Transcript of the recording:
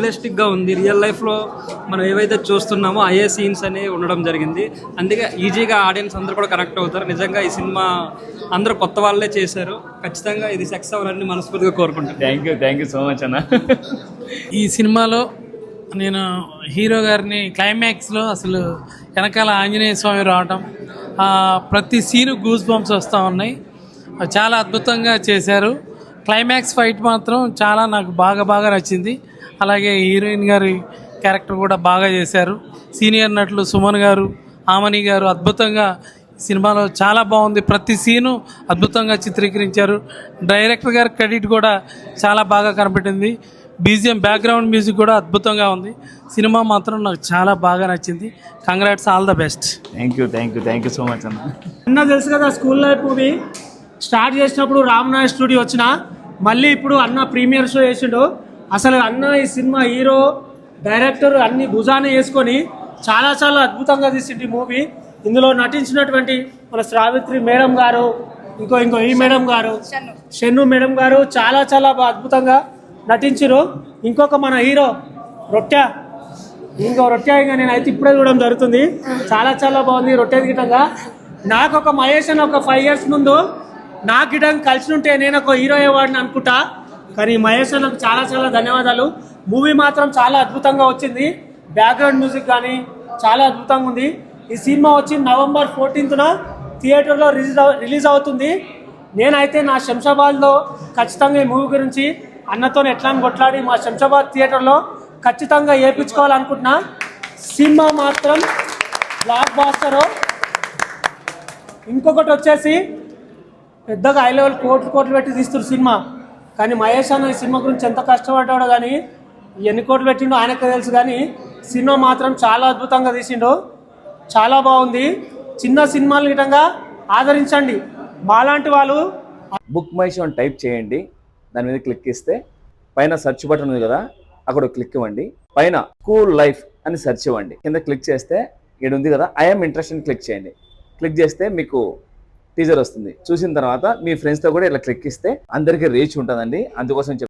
రియలిస్టిక్గా ఉంది. రియల్ లైఫ్లో మనం ఏవైతే చూస్తున్నామో అయ్యే సీన్స్ అనేవి ఉండడం జరిగింది. అందుకే ఈజీగా ఆడియన్స్ అందరూ కూడా కనెక్ట్ అవుతారు. నిజంగా ఈ సినిమా అందరూ కొత్త వాళ్ళే చేశారు. ఖచ్చితంగా ఇది సెక్స్ అవ్వాలని మనస్ఫూర్తిగా కోరుకుంటాను thank you thank you so much అన్న. ఈ సినిమాలో నేను హీరో గారిని క్లైమాక్స్లో అసలు వెనకాల ఆంజనేయ స్వామి రావటం ఆ, ప్రతి సీను గూస్ బంప్స్ వస్తూ ఉన్నాయి. చాలా అద్భుతంగా చేశారు. క్లైమాక్స్ ఫైట్ మాత్రం చాలా నాకు బాగా బాగా నచ్చింది. అలాగే హీరోయిన్ గారి క్యారెక్టర్ కూడా బాగా చేశారు. సీనియర్ నటులు సుమన్ గారు ఆమని గారు అద్భుతంగా సినిమాలో చాలా బాగుంది. ప్రతి సీను అద్భుతంగా చిత్రీకరించారు. డైరెక్టర్ గారి క్రెడిట్ కూడా చాలా బాగా కనపడింది బీజిఎం బ్యాక్గ్రౌండ్ మ్యూజిక్ కూడా అద్భుతంగా ఉంది. సినిమా మాత్రం నాకు చాలా బాగా నచ్చింది. Congrats all the best thank you thank you thank you so much అన్న. అన్న తెలుసు కదా స్కూల్ లైఫ్ మూవీ స్టార్ట్ చేసినప్పుడు రామనాథ్ స్టూడియో వచ్చిన మళ్ళీ ఇప్పుడు అన్న ప్రీమియర్ షో చేసిండు. అసలు అన్న ఈ సినిమా హీరో డైరెక్టర్ అన్ని భుజాన వేసుకొని చాలా చాలా అద్భుతంగా తీసిండు ఈ మూవీ. ఇందులో నటించినటువంటి మన శ్రావిత్రి మేడం గారు ఇంకో ఇంకో ఈ మేడం గారు షన్ను. మేడం గారు చాలా చాలా బాగా అద్భుతంగా నటించారు ఇంకొక మన హీరో రొట్టె. ఇంకో రొట్టె ఇంకా నేనైతే ఇప్పుడే చూడడం జరుగుతుంది. చాలా చాలా బాగుంది రొట్టె గిటంగా నాకు ఒక మహేష్ అని ఒక ఫైవ్ ఇయర్స్ ముందు నా గిటం కలిసి ఉంటే నేను ఒక హీరో అయ్యేవాడిని అనుకుంటా. కానీ మహేష్ అన్నకు చాలా చాలా ధన్యవాదాలు. మూవీ మాత్రం చాలా అద్భుతంగా వచ్చింది. బ్యాక్గ్రౌండ్ మ్యూజిక్ కానీ చాలా అద్భుతంగా ఉంది. ఈ సినిమా వచ్చి నవంబర్ ఫోర్టీన్త్న థియేటర్లో రిలీజ్ రిలీజ్ అవుతుంది. నేనైతే నా శంషాబాద్లో ఖచ్చితంగా ఈ మూవీ గురించి అన్నతో ఎట్లా కొట్లాడి మా శంషాబాద్ థియేటర్లో ఖచ్చితంగా వేయించుకోవాలనుకుంటున్నా సినిమా మాత్రం బ్లాక్ బాస్టర్ ఇంకొకటి వచ్చేసి పెద్దగా హై లెవెల్ కోట్లు కోట్లు పెట్టి తీస్తున్నారు సినిమా. కానీ మహేష్ అన్న ఈ సినిమా గురించి ఎంత కష్టపడ్డాడో కానీ ఎన్ని కోట్లు పెట్టిండో ఆయనకు తెలుసు కానీ సినిమా మాత్రం చాలా అద్భుతంగా తీసిండు. చాలా బాగుంది. చిన్న సినిమాలు గిటంగా ఆదరించండి. మాలాంటి వాళ్ళు బుక్ మై షో అని టైప్ చేయండి. దాని మీద క్లిక్ ఇస్తే పైన సెర్చ్ బటన్ ఉంది కదా అక్కడ క్లిక్ ఇవ్వండి. పైన కూల్ లైఫ్ అని సెర్చ్ ఇవ్వండి. కింద క్లిక్ చేస్తే ఇక్కడ ఉంది కదా ఐఎమ్ ఇంట్రెస్ట్ క్లిక్ చేయండి. క్లిక్ చేస్తే మీకు టీజర్ వస్తుంది. చూసిన తర్వాత మీ ఫ్రెండ్స్తో కూడా ఇలా క్లిక్ ఇస్తే అందరికీ రీచ్ ఉంటుందండి. అందుకోసం